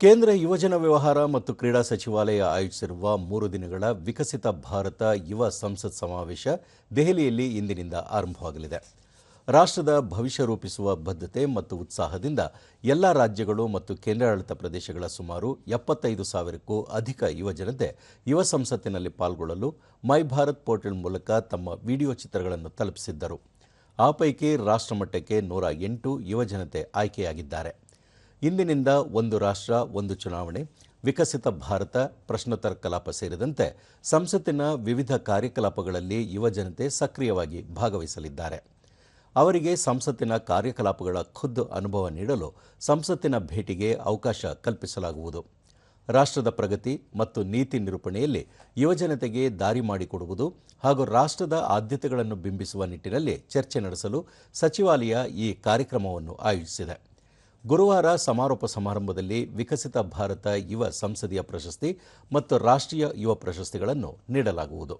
ಕೇಂದ್ರ ಯುವಜನ ವ್ಯವಹಾರ ಮತ್ತು ಕ್ರೀಡಾ ಸಚಿವಾಲಯ ಆಯೋಜಿಸಿರುವ ಮೂರು ದಿನಗಳ ವಿಕಸಿತ ಭಾರತ ಯುವ ಸಂಸತ್ ಸಮಾವೇಶ ದೆಹಲಿಯಲ್ಲಿ ಇಂದಿನಿಂದ ಆರಂಭವಾಗಲಿದೆ. ರಾಷ್ಟ್ರದ ಭವಿಷ್ಯ ರೂಪಿಸುವ ಬದ್ಧತೆ ಮತ್ತು ಉತ್ಸಾಹದಿಂದ ಎಲ್ಲ ರಾಜ್ಯಗಳು ಮತ್ತು ಕೇಂದ್ರಾಡಳಿತ ಪ್ರದೇಶಗಳ ಸುಮಾರು ಎಪ್ಪತ್ತೈದು ಸಾವಿರಕ್ಕೂ ಅಧಿಕ ಯುವಜನತೆ ಯುವ ಸಂಸತ್ತಿನಲ್ಲಿ ಪಾಲ್ಗೊಳ್ಳಲು ಮೈ ಭಾರತ್ ಪೋರ್ಟಲ್ ಮೂಲಕ ತಮ್ಮ ವಿಡಿಯೋ ಚಿತ್ರಗಳನ್ನು ತಲುಪಿಸಿದ್ದರು. ಆ ಪೈಕಿ ರಾಷ್ಟ್ರಮಟ್ಟಕ್ಕೆ ನೂರ ಎಂಟು ಯುವಜನತೆ ಆಯ್ಕೆಯಾಗಿದ್ದಾರೆ. ಇಂದಿನಿಂದ ಒಂದು ರಾಷ್ಟ್ರ, ಒಂದು ಚುನಾವಣೆ, ವಿಕಸಿತ ಭಾರತ ಪ್ರಶ್ನೋತ್ತರ ಕಲಾಪ ಸೇರಿದಂತೆ ಸಂಸತ್ತಿನ ವಿವಿಧ ಕಾರ್ಯಕಲಾಪಗಳಲ್ಲಿ ಯುವಜನತೆ ಸಕ್ರಿಯವಾಗಿ ಭಾಗವಹಿಸಲಿದ್ದಾರೆ. ಅವರಿಗೆ ಸಂಸತ್ತಿನ ಕಾರ್ಯಕಲಾಪಗಳ ಖುದ್ದು ಅನುಭವ ನೀಡಲು ಸಂಸತ್ತಿನ ಭೇಟಿಗೆ ಅವಕಾಶ ಕಲ್ಪಿಸಲಾಗುವುದು. ರಾಷ್ಟ್ರದ ಪ್ರಗತಿ ಮತ್ತು ನೀತಿ ನಿರೂಪಣೆಯಲ್ಲಿ ಯುವಜನತೆಗೆ ದಾರಿ ಮಾಡಿಕೊಡುವುದು ಹಾಗೂ ರಾಷ್ಟ್ರದ ಆದ್ಯತೆಗಳನ್ನು ಬಿಂಬಿಸುವ ನಿಟ್ಟಿನಲ್ಲಿ ಚರ್ಚೆ ನಡೆಸಲು ಸಚಿವಾಲಯ ಈ ಕಾರ್ಯಕ್ರಮವನ್ನು ಆಯೋಜಿಸಿದೆ. ಗುರುವಾರ ಸಮಾರೋಪ ಸಮಾರಂಭದಲ್ಲಿ ವಿಕಸಿತ ಭಾರತ ಯುವ ಸಂಸದೀಯ ಪ್ರಶಸ್ತಿ ಮತ್ತು ರಾಷ್ಟ್ರೀಯ ಯುವ ಪ್ರಶಸ್ತಿಗಳನ್ನು ನೀಡಲಾಗುವುದು.